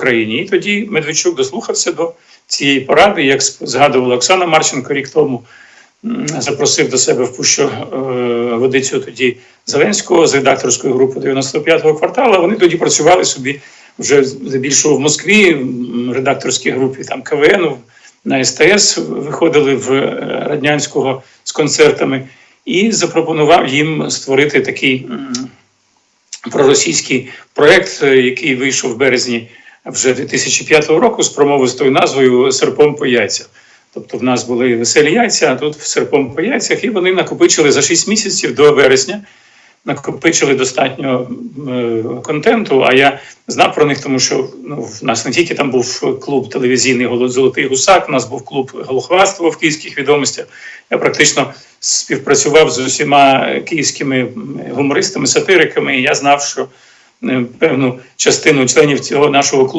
країні. І тоді Медведчук дослухався до цієї поради, як згадувала Оксана Марченко рік тому. Запросив до себе в пущу е, водицю тоді Зеленського з редакторської групи 95-го кварталу. Вони тоді працювали собі вже здебільшого в Москві, в редакторській групі там КВН, на СТС виходили в е, Раднянського з концертами і запропонував їм створити такий проросійський проект, е, який вийшов в березні вже 2005 року з промовистою назвою Серпом по яйцях. Тобто в нас були веселі яйця, а тут серпом по яйцях, і вони накопичили за 6 місяців до вересня. Накопичили достатньо е, контенту. А я знав про них, тому що ну, в нас не тільки там був клуб телевізійний «Голо- Золотий гусак, у нас був клуб Голохваство в київських відомостях. Я практично співпрацював з усіма київськими гумористами, сатириками. І я знав, що певну частину членів цього нашого клубу.